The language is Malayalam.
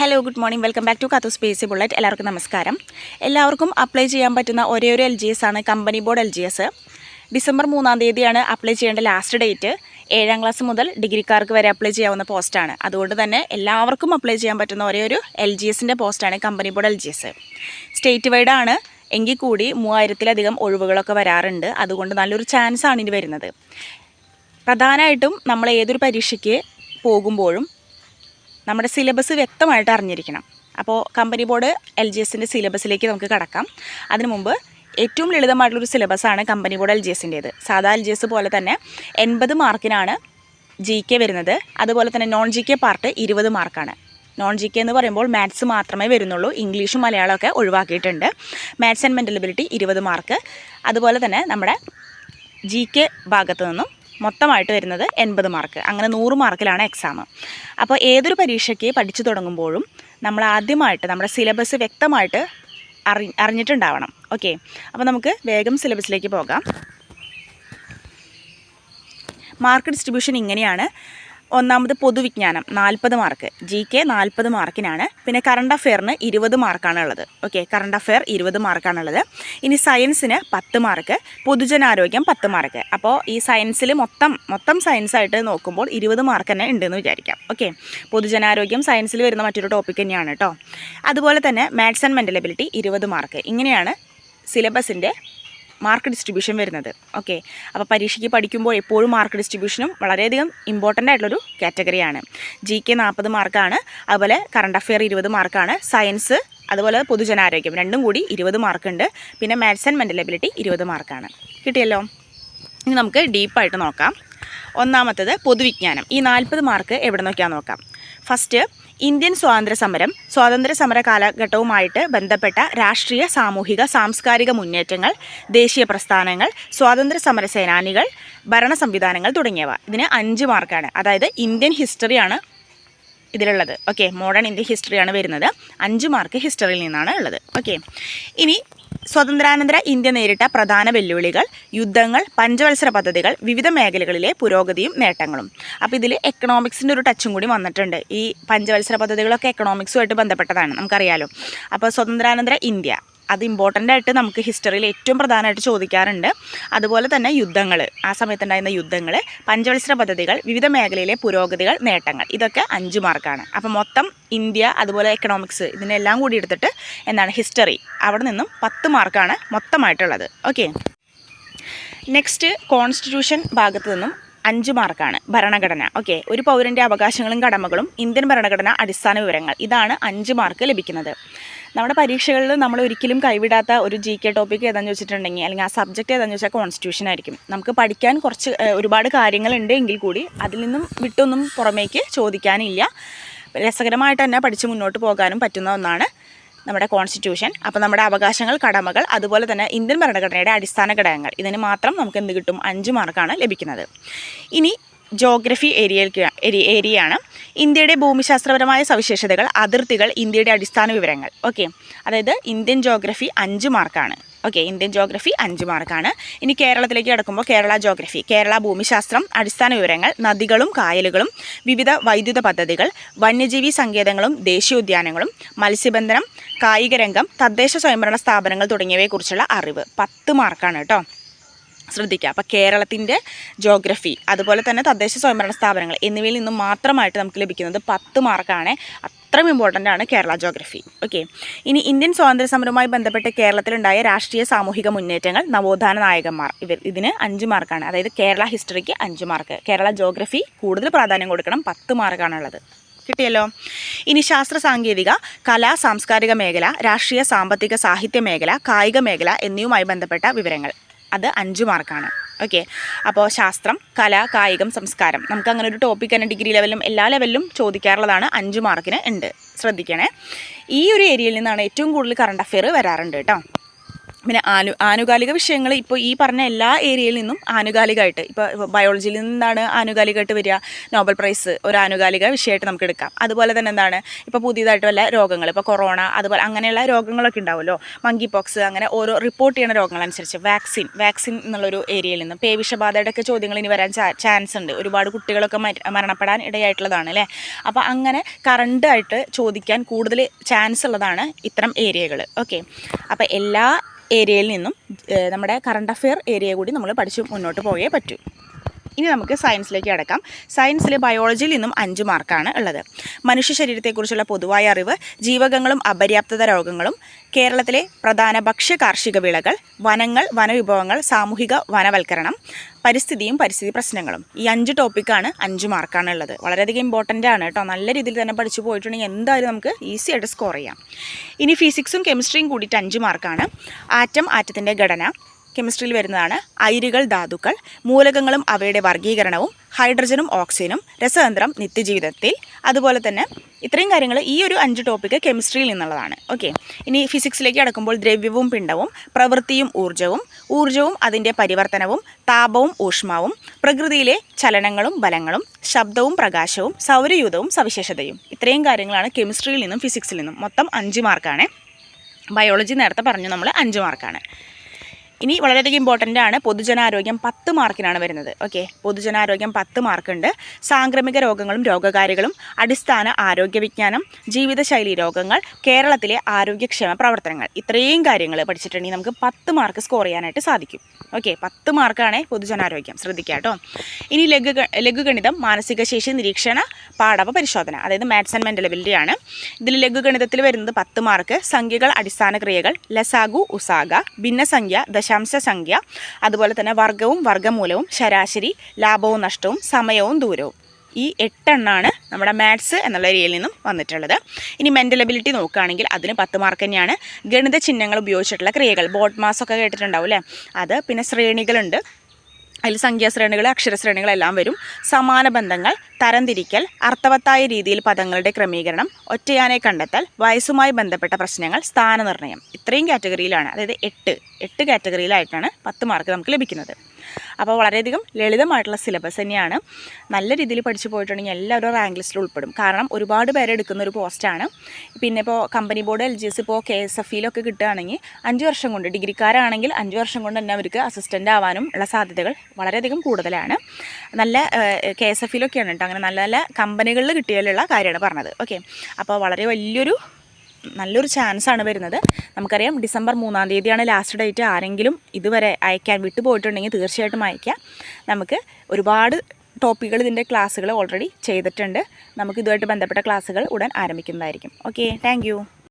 Hello good morning welcome back to കത്തു space bullet എല്ലാവർക്കും നമസ്കാരം. എല്ലാവർക്കും അപ്ലൈ ചെയ്യാൻ പറ്റുന്ന ഒരേ ഒരു എൽ ജി എസ് ആണ് company board L G S December മൂന്നാം തീയതിയാണ് അപ്ലൈ ചെയ്യേണ്ട ലാസ്റ്റ് ഡേറ്റ് ഏഴാം ക്ലാസ് മുതൽ ഡിഗ്രിക്കാർക്ക് വരെ അപ്ലൈ ചെയ്യാവുന്ന പോസ്റ്റാണ് അതുകൊണ്ട് തന്നെ എല്ലാവർക്കും അപ്ലൈ ചെയ്യാൻ പറ്റുന്ന ഒരേ ഒരു എൽ ജി എസിന്റെ പോസ്റ്റാണ് company board L G S state wide ആണ്. എങ്കിൽ കൂടി മൂവായിരത്തിലധികം ഒഴിവുകളൊക്കെ വരാറുണ്ട്. അതുകൊണ്ട് നല്ലൊരു ചാൻസാണ് ഇനി വരുന്നത്. പ്രധാനമായിട്ടും നമ്മൾ ഏതൊരു പരീക്ഷയ്ക്ക് പോകുമ്പോഴും നമ്മുടെ സിലബസ് വ്യക്തമായിട്ട് അറിഞ്ഞിരിക്കണം. അപ്പോൾ കമ്പനി ബോർഡ് എൽ ജി എസിന്റെ സിലബസിലേക്ക് നമുക്ക് കടക്കാം. അതിനു മുമ്പ് ഏറ്റവും ലളിതമായിട്ടുള്ളൊരു സിലബസാണ് കമ്പനി ബോർഡ് എൽ ജി എസിന്റേത് സാധാ എൽ ജി എസ് പോലെ തന്നെ എൺപത് മാർക്കിനാണ് ജി കെ വരുന്നത്. അതുപോലെ തന്നെ നോൺ ജി കെ പാർട്ട് ഇരുപത് മാർക്കാണ്. നോൺ ജി കെ എന്ന് പറയുമ്പോൾ മാത്സ് മാത്രമേ വരുന്നുള്ളൂ. ഇംഗ്ലീഷും മലയാളമൊക്കെ ഒഴിവാക്കിയിട്ടുണ്ട്. മാത്സ് ആൻഡ് മെന്റലബിലിറ്റി ഇരുപത് മാർക്ക്. അതുപോലെ തന്നെ നമ്മുടെ ജി കെ ഭാഗത്തു നിന്നും മൊത്തമായിട്ട് വരുന്നത് എൺപത് മാർക്ക്. അങ്ങനെ നൂറ് മാർക്കിലാണ് എക്സാം അപ്പോൾ ഏതൊരു പരീക്ഷയ്ക്ക് പഠിച്ചു തുടങ്ങുമ്പോഴും നമ്മൾ ആദ്യമായിട്ട് നമ്മുടെ സിലബസ് വ്യക്തമായിട്ട് അറി അറിഞ്ഞിട്ടുണ്ടാവണം. ഓക്കെ അപ്പോൾ നമുക്ക് വേഗം സിലബസിലേക്ക് പോകാം. മാർക്ക് ഡിസ്ട്രിബ്യൂഷൻ ഇങ്ങനെയാണ്. ഒന്നാമത് പൊതുവിജ്ഞാനം നാൽപ്പത് മാർക്ക് ജി കെ നാൽപ്പത് മാർക്കിനാണ് പിന്നെ കറണ്ട് അഫെയറിന് ഇരുപത് മാർക്കാണ് ഉള്ളത്. ഓക്കെ കറണ്ട് അഫെയർ ഇരുപത് മാർക്കാണുള്ളത് ഇനി സയൻസിന് പത്ത് മാർക്ക് പൊതുജനാരോഗ്യം പത്ത് മാർക്ക് അപ്പോൾ ഈ സയൻസിൽ മൊത്തം മൊത്തം സയൻസായിട്ട് നോക്കുമ്പോൾ ഇരുപത് മാർക്ക് തന്നെ ഉണ്ടെന്ന് വിചാരിക്കാം. ഓക്കെ പൊതുജനാരോഗ്യം സയൻസിൽ വരുന്ന മറ്റൊരു ടോപ്പിക് തന്നെയാണ് കേട്ടോ അതുപോലെ തന്നെ മാത്സ് ആൻഡ് മെന്റലബിലിറ്റി ഇരുപത് മാർക്ക് ഇങ്ങനെയാണ് സിലബസിന്റെ മാർക്ക് ഡിസ്ട്രിബ്യൂഷൻ വരുന്നത്. ഓക്കെ അപ്പോൾ പരീക്ഷയ്ക്ക് പഠിക്കുമ്പോൾ എപ്പോഴും മാർക്ക് ഡിസ്ട്രിബ്യൂഷനും വളരെയധികം ഇമ്പോർട്ടന്റ് ആയിട്ടുള്ളൊരു കാറ്റഗറിയാണ് ജി കെ നാൽപ്പത് മാർക്കാണ് അതുപോലെ കറണ്ട് അഫെയർ ഇരുപത് മാർക്കാണ് സയൻസ് അതുപോലെ പൊതുജനാരോഗ്യം രണ്ടും കൂടി ഇരുപത് മാർക്കുണ്ട് പിന്നെ മാത്സ് ആൻഡ് മെന്റൽ എബിലിറ്റി ഇരുപത് മാർക്കാണ് കിട്ടിയല്ലോ? ഇനി നമുക്ക് ഡീപ്പായിട്ട് നോക്കാം. ഒന്നാമത്തത് പൊതുവിജ്ഞാനം. ഈ നാൽപ്പത് മാർക്ക് എവിടെ നോക്കിയാൽ നോക്കാം? ഫസ്റ്റ് ഇന്ത്യൻ സ്വാതന്ത്ര്യ സമരം സ്വാതന്ത്ര്യ സമര കാലഘട്ടവുമായിട്ട് ബന്ധപ്പെട്ട രാഷ്ട്രീയ സാമൂഹിക സാംസ്കാരിക മുന്നേറ്റങ്ങൾ ദേശീയ പ്രസ്ഥാനങ്ങൾ സ്വാതന്ത്ര്യ സമര സേനാനികൾ ഭരണ സംവിധാനങ്ങൾ തുടങ്ങിയവ. ഇതിന് അഞ്ച് മാർക്കാണ്. അതായത് ഇന്ത്യൻ ഹിസ്റ്ററിയാണ് ഇതിലുള്ളത്. ഓക്കെ മോഡേൺ ഇന്ത്യൻ ഹിസ്റ്ററിയാണ് വരുന്നത്. അഞ്ച് മാർക്ക് ഹിസ്റ്ററിയിൽ നിന്നാണ് ഉള്ളത്. ഓക്കെ ഇനി സ്വതന്ത്രാനന്തര ഇന്ത്യ നേരിട്ട പ്രധാന വെല്ലുവിളികൾ യുദ്ധങ്ങൾ പഞ്ചവത്സര പദ്ധതികൾ വിവിധ മേഖലകളിലെ പുരോഗതിയും നേട്ടങ്ങളും. അപ്പോൾ ഇതിൽ എക്കണോമിക്സിന്റെ ഒരു ടച്ചും കൂടി വന്നിട്ടുണ്ട്. ഈ പഞ്ചവത്സര പദ്ധതികളൊക്കെ എക്കണോമിക്സുമായിട്ട് ബന്ധപ്പെട്ടതാണ് നമുക്കറിയാലോ. അപ്പോൾ സ്വതന്ത്രാനന്തര ഇന്ത്യ അത് ഇമ്പോർട്ടന്റ് ആയിട്ട് നമുക്ക് ഹിസ്റ്ററിയിൽ ഏറ്റവും പ്രധാനമായിട്ട് ചോദിക്കാറുണ്ട്. അതുപോലെ തന്നെ യുദ്ധങ്ങൾ ആ സമയത്തുണ്ടായിരുന്ന യുദ്ധങ്ങൾ പഞ്ചവത്സര പദ്ധതികൾ വിവിധ മേഖലയിലെ പുരോഗതികൾ നേട്ടങ്ങൾ. ഇതൊക്കെ അഞ്ച് മാർക്കാണ് അപ്പോൾ മൊത്തം ഇന്ത്യ അതുപോലെ എക്കണോമിക്സ് ഇതിനെല്ലാം കൂടി എടുത്തിട്ട് എന്താണ് ഹിസ്റ്ററി അവിടെ നിന്നും പത്ത് മാർക്കാണ് മൊത്തമായിട്ടുള്ളത്. ഓക്കെ നെക്സ്റ്റ് കോൺസ്റ്റിറ്റ്യൂഷൻ ഭാഗത്ത് നിന്നും അഞ്ച് മാർക്കാണ് ഭരണഘടന. ഓക്കെ ഒരു പൗരന്റെ അവകാശങ്ങളും കടമകളും ഇന്ത്യൻ ഭരണഘടന അടിസ്ഥാന വിവരങ്ങൾ. ഇതാണ് അഞ്ച് മാർക്ക് ലഭിക്കുന്നത്. നമ്മുടെ പരീക്ഷകളിൽ നമ്മൾ ഒരിക്കലും കൈവിടാത്ത ഒരു ജി കെ ടോപ്പിക് ഏതാണെന്ന് വെച്ചിട്ടുണ്ടെങ്കിൽ അല്ലെങ്കിൽ ആ സബ്ജക്റ്റ് ഏതാണെന്ന് വെച്ചാൽ കോൺസ്റ്റിറ്റ്യൂഷൻ ആയിരിക്കും. നമുക്ക് പഠിക്കാൻ കുറച്ച് ഒരുപാട് കാര്യങ്ങളുണ്ട് എങ്കിൽ കൂടി അതിൽ നിന്നും വിട്ടൊന്നും പുറമേക്ക് ചോദിക്കാനില്ല. രസകരമായിട്ട് തന്നെ പഠിച്ച് മുന്നോട്ട് പോകാനും പറ്റുന്ന ഒന്നാണ് നമ്മുടെ കോൺസ്റ്റിറ്റ്യൂഷൻ അപ്പോൾ നമ്മുടെ അവകാശങ്ങൾ കടമകൾ അതുപോലെ തന്നെ ഇന്ത്യൻ ഭരണഘടനയുടെ അടിസ്ഥാന ഘടകങ്ങൾ. ഇതിന് മാത്രം നമുക്ക് എന്ത് കിട്ടും? അഞ്ച് മാർക്കാണ് ലഭിക്കുന്നത്. ഇനി ജോഗ്രഫി ഏരിയ ഏരിയയാണ്. ഇന്ത്യയുടെ ഭൂമിശാസ്ത്രപരമായ സവിശേഷതകൾ അതിർത്തികൾ ഇന്ത്യയുടെ അടിസ്ഥാന വിവരങ്ങൾ. ഓക്കെ അതായത് ഇന്ത്യൻ ജോഗ്രഫി അഞ്ച് മാർക്കാണ് ഓക്കെ ഇന്ത്യൻ ജോഗ്രഫി അഞ്ച് മാർക്കാണ് ഇനി കേരളത്തിലേക്ക് കിടക്കുമ്പോൾ കേരള ജോഗ്രഫി കേരള ഭൂമിശാസ്ത്രം അടിസ്ഥാന വിവരങ്ങൾ നദികളും കായലുകളും വിവിധ വൈദ്യുത പദ്ധതികൾ വന്യജീവി സങ്കേതങ്ങളും ദേശീയോദ്യാനങ്ങളും മത്സ്യബന്ധനം കായിക രംഗം തദ്ദേശ സ്വയംഭരണ സ്ഥാപനങ്ങൾ തുടങ്ങിയവയെക്കുറിച്ചുള്ള അറിവ്. പത്ത് മാർക്കാണ് കേട്ടോ. ശ്രദ്ധിക്കുക. അപ്പോൾ കേരളത്തിന്റെ ജോഗ്രഫി അതുപോലെ തന്നെ തദ്ദേശ സ്വയംഭരണ സ്ഥാപനങ്ങൾ എന്നിവയിൽ നിന്നും മാത്രമായിട്ട് നമുക്ക് ലഭിക്കുന്നത് പത്ത് മാർക്കാണ്. അത്രയും ഇമ്പോർട്ടന്റ് ആണ് കേരള ജോഗ്രഫി ഓക്കെ ഇനി ഇന്ത്യൻ സ്വാതന്ത്ര്യ സമരവുമായി ബന്ധപ്പെട്ട് കേരളത്തിലുണ്ടായ രാഷ്ട്രീയ സാമൂഹിക മുന്നേറ്റങ്ങൾ നവോത്ഥാന നായകന്മാർ ഇവർ ഇതിന് അഞ്ച് മാർക്കാണ്. അതായത് കേരള ഹിസ്റ്ററിക്ക് അഞ്ച് മാർക്ക്. കേരള ജോഗ്രഫി കൂടുതൽ പ്രാധാന്യം കൊടുക്കണം പത്ത് മാർക്കാണുള്ളത്. കിട്ടിയല്ലോ? ഇനി ശാസ്ത്ര സാങ്കേതിക കലാ സാംസ്കാരിക മേഖല രാഷ്ട്രീയ സാമ്പത്തിക സാഹിത്യ മേഖല കായിക മേഖല എന്നിവയുമായി ബന്ധപ്പെട്ട വിവരങ്ങൾ. അത് അഞ്ച് മാർക്കാണ്. ഓക്കെ അപ്പോൾ ശാസ്ത്രം കല കായികം സംസ്കാരം. നമുക്ക് അങ്ങനെ ഒരു ടോപ്പിക് തന്നെ ഡിഗ്രി ലെവലിലും എല്ലാ ലെവലിലും ചോദിക്കാറുള്ളതാണ് അഞ്ച് മാർക്കിന് ഉണ്ട്. ശ്രദ്ധിക്കണേ. ഈ ഒരു ഏരിയയിൽ നിന്നാണ് ഏറ്റവും കൂടുതൽ കറണ്ട് അഫെയർ വരാറുണ്ട് കേട്ടോ. പിന്നെ ആനു ആനുകാലിക വിഷയങ്ങൾ ഇപ്പോൾ ഈ പറഞ്ഞ എല്ലാ ഏരിയയിൽ നിന്നും ആനുകാലികമായിട്ട് ഇപ്പോൾ ബയോളജിയിൽ നിന്നാണ് ആനുകാലികമായിട്ട് വരിക. നോബൽ പ്രൈസ് ഒരു ആനുകാലിക വിഷയമായിട്ട് നമുക്ക് എടുക്കാം. അതുപോലെ തന്നെ എന്താണ് ഇപ്പോൾ പുതിയതായിട്ട് വല്ല രോഗങ്ങൾ ഇപ്പോൾ കൊറോണ അതുപോലെ അങ്ങനെയുള്ള രോഗങ്ങളൊക്കെ ഉണ്ടാവുമല്ലോ. മങ്കി പോക്സ് അങ്ങനെ ഓരോ റിപ്പോർട്ട് ചെയ്യുന്ന രോഗങ്ങളനുസരിച്ച് വാക്സിൻ വാക്സിൻ എന്നുള്ളൊരു ഏരിയയിൽ നിന്നും. പേവിഷബാധയുടെ ഒക്കെ ചോദ്യങ്ങൾ ഇനി വരാൻ ചാൻസ് ഉണ്ട്. ഒരുപാട് കുട്ടികളൊക്കെ മര- മരണപ്പെടാൻ ഇടയായിട്ടുള്ളതാണ് അല്ലേ? അപ്പോൾ അങ്ങനെ കറണ്ടായിട്ട് ചോദിക്കാൻ കൂടുതൽ ചാൻസ് ഉള്ളതാണ് ഇത്തരം ഏരിയകൾ ഓക്കെ അപ്പോൾ എല്ലാ ഏരിയയിൽ നിന്നും നമ്മുടെ കറണ്ട് അഫെയർ ഏരിയ കൂടി നമ്മൾ പഠിച്ച് മുന്നോട്ട് പോയേ പറ്റൂ. ഇനി നമുക്ക് സയൻസിലേക്ക് അടക്കാം സയൻസിൽ ബയോളജിയിൽ നിന്നും അഞ്ച് മാർക്കാണ് ഉള്ളത്. മനുഷ്യ ശരീരത്തെക്കുറിച്ചുള്ള പൊതുവായ അറിവ് ജീവകങ്ങളും അപര്യാപ്തത രോഗങ്ങളും കേരളത്തിലെ പ്രധാന ഭക്ഷ്യ കാർഷിക വിളകൾ വനങ്ങൾ വനവിഭവങ്ങൾ സാമൂഹിക വനവൽക്കരണം പരിസ്ഥിതിയും പരിസ്ഥിതി പ്രശ്നങ്ങളും. ഈ അഞ്ച് ടോപ്പിക്കാണ് അഞ്ച് മാർക്കാണ് ഉള്ളത്. വളരെയധികം ഇമ്പോർട്ടന്റ് ആണ് കേട്ടോ. നല്ല രീതിയിൽ തന്നെ പഠിച്ചു പോയിട്ടുണ്ടെങ്കിൽ എന്തായാലും നമുക്ക് ഈസി ആയിട്ട് സ്കോർ ചെയ്യാം. ഇനി ഫിസിക്സും കെമിസ്ട്രിയും കൂടിയിട്ട് അഞ്ച് മാർക്കാണ് ആറ്റം ആറ്റത്തിന്റെ ഘടന. കെമിസ്ട്രിയിൽ വരുന്നതാണ് അയിരുകൾ ധാതുക്കൾ. മൂലകങ്ങളും അവയുടെ വർഗീകരണവും ഹൈഡ്രജനും ഓക്സിജനും രസതന്ത്രം നിത്യജീവിതത്തിൽ. അതുപോലെ തന്നെ ഇത്രയും കാര്യങ്ങൾ ഈ ഒരു അഞ്ച് ടോപ്പിക്ക് കെമിസ്ട്രിയിൽ നിന്നുള്ളതാണ്. ഓക്കെ ഇനി ഫിസിക്സിലേക്ക് അടക്കുമ്പോൾ ദ്രവ്യവും പിണ്ടവും പ്രവൃത്തിയും ഊർജവും ഊർജവും അതിന്റെ പരിവർത്തനവും താപവും ഊഷ്മാവും പ്രകൃതിയിലെ ചലനങ്ങളും ബലങ്ങളും ശബ്ദവും പ്രകാശവും സൗരയൂഥവും സവിശേഷതയും. ഇത്രയും കാര്യങ്ങളാണ് കെമിസ്ട്രിയിൽ നിന്നും ഫിസിക്സിൽ നിന്നും. മൊത്തം അഞ്ച് മാർക്കാണ് ബയോളജി നേരത്തെ പറഞ്ഞു നമ്മൾ അഞ്ച് മാർക്കാണ് ഇനി വളരെയധികം ഇമ്പോർട്ടന്റ് ആണ് പൊതുജനാരോഗ്യം പത്ത് മാർക്കിനാണ് വരുന്നത്. ഓക്കെ പൊതുജനാരോഗ്യം പത്ത് മാർക്കുണ്ട്. സാംക്രമിക രോഗങ്ങളും രോഗകാരികളും അടിസ്ഥാന ആരോഗ്യ വിജ്ഞാനം ജീവിതശൈലി രോഗങ്ങൾ കേരളത്തിലെ ആരോഗ്യക്ഷേമ പ്രവർത്തനങ്ങൾ. ഇത്രയും കാര്യങ്ങൾ പഠിച്ചിട്ടുണ്ടെങ്കിൽ നമുക്ക് പത്ത് മാർക്ക് സ്കോർ ചെയ്യാനായിട്ട് സാധിക്കും. ഓക്കെ പത്ത് മാർക്കാണ് പൊതുജനാരോഗ്യം. ശ്രദ്ധിക്കുക കേട്ടോ. ഇനി ലഘു ലഘുഗണിതം മാനസിക ശേഷി നിരീക്ഷണ പാഠവ പരിശോധന അതായത് മാത്സ് ആൻഡ് മെന്റൽ ആണ്. ഇതിൽ ലഘുഗണിതത്തിൽ വരുന്നത് പത്ത് മാർക്ക്. സംഖ്യകൾ അടിസ്ഥാന ക്രിയകൾ ലസാഗു ഉസാഗ ഭിന്നസംഖ്യ ദശാംശ സംഖ്യ അതുപോലെ തന്നെ വർഗവും വർഗമൂലവും ശരാശരി ലാഭവും നഷ്ടവും സമയവും ദൂരവും. ഈ എട്ടെണ്ണാണ് നമ്മുടെ മാത്സ് എന്നുള്ള ഏരിയയിൽ നിന്നും വന്നിട്ടുള്ളത്. ഇനി മെന്റൽ എബിലിറ്റി നോക്കുകയാണെങ്കിൽ അതിന് പത്ത് മാർക്ക് തന്നെയാണ്. ഗണിത ചിഹ്നങ്ങൾ ഉപയോഗിച്ചിട്ടുള്ള ക്രിയകൾ ബോട്ട് മാസ് ഒക്കെ കേട്ടിട്ടുണ്ടാവും അല്ലേ? അത് പിന്നെ ശ്രേണികളുണ്ട്. അതിൽ സംഖ്യാശ്രേണികൾ അക്ഷരശ്രേണികളെല്ലാം വരും. സമാന ബന്ധങ്ങൾ തരംതിരിക്കൽ അർത്ഥവത്തായ രീതിയിൽ പദങ്ങളുടെ ക്രമീകരണം ഒറ്റയാനെ കണ്ടെത്തൽ വയസ്സുമായി ബന്ധപ്പെട്ട പ്രശ്നങ്ങൾ സ്ഥാനനിർണയം ഇത്രയും കാറ്റഗറിയിലാണ്. അതായത് എട്ട് എട്ട് കാറ്റഗറിയിലായിട്ടാണ് പത്ത് മാർക്ക് നമുക്ക് ലഭിക്കുന്നത്. അപ്പോൾ വളരെയധികം ലളിതമായിട്ടുള്ള സിലബസ് തന്നെയാണ്. നല്ല രീതിയിൽ പഠിച്ചു പോയിട്ടുണ്ടെങ്കിൽ എല്ലാവരും റാങ്ക് ലിസ്റ്റിൽ ഉൾപ്പെടും. കാരണം ഒരുപാട് പേര് എടുക്കുന്ന ഒരു പോസ്റ്റാണ് പിന്നെ ഇപ്പോൾ company board L G S ഇപ്പോൾ കെ എസ് എഫ് ഇയിലൊക്കെ കിട്ടുകയാണെങ്കിൽ അഞ്ച് വർഷം കൊണ്ട് ഡിഗ്രിക്കാരാണെങ്കിൽ അഞ്ച് വർഷം കൊണ്ട് തന്നെ അവർക്ക് അസിസ്റ്റന്റ് ആവാനും ഉള്ള സാധ്യതകൾ വളരെയധികം കൂടുതലാണ്. നല്ല കെ എസ് എഫ് ഇയിലൊക്കെയാണ് കേട്ടോ അങ്ങനെ നല്ല നല്ല കമ്പനികളിൽ കിട്ടിയാലുള്ള കാര്യമാണ് പറഞ്ഞത്. ഓക്കെ അപ്പോൾ വളരെ വലിയൊരു നല്ലൊരു ചാൻസാണ് വരുന്നത്. നമുക്കറിയാം ഡിസംബർ മൂന്നാം തീയതിയാണ് ലാസ്റ്റ് ഡേറ്റ് ആരെങ്കിലും ഇതുവരെ അയക്കാൻ വിട്ടുപോയിട്ടുണ്ടെങ്കിൽ തീർച്ചയായിട്ടും അയക്കാം. നമുക്ക് ഒരുപാട് ടോപ്പിക്കുകൾ ഇതിന്റെ ക്ലാസ്സുകൾ ഓൾറെഡി ചെയ്തിട്ടുണ്ട്. നമുക്ക് ഇതുമായിട്ട് ബന്ധപ്പെട്ട ക്ലാസ്സുകൾ ഉടൻ ആരംഭിക്കുന്നതായിരിക്കും. Okay thank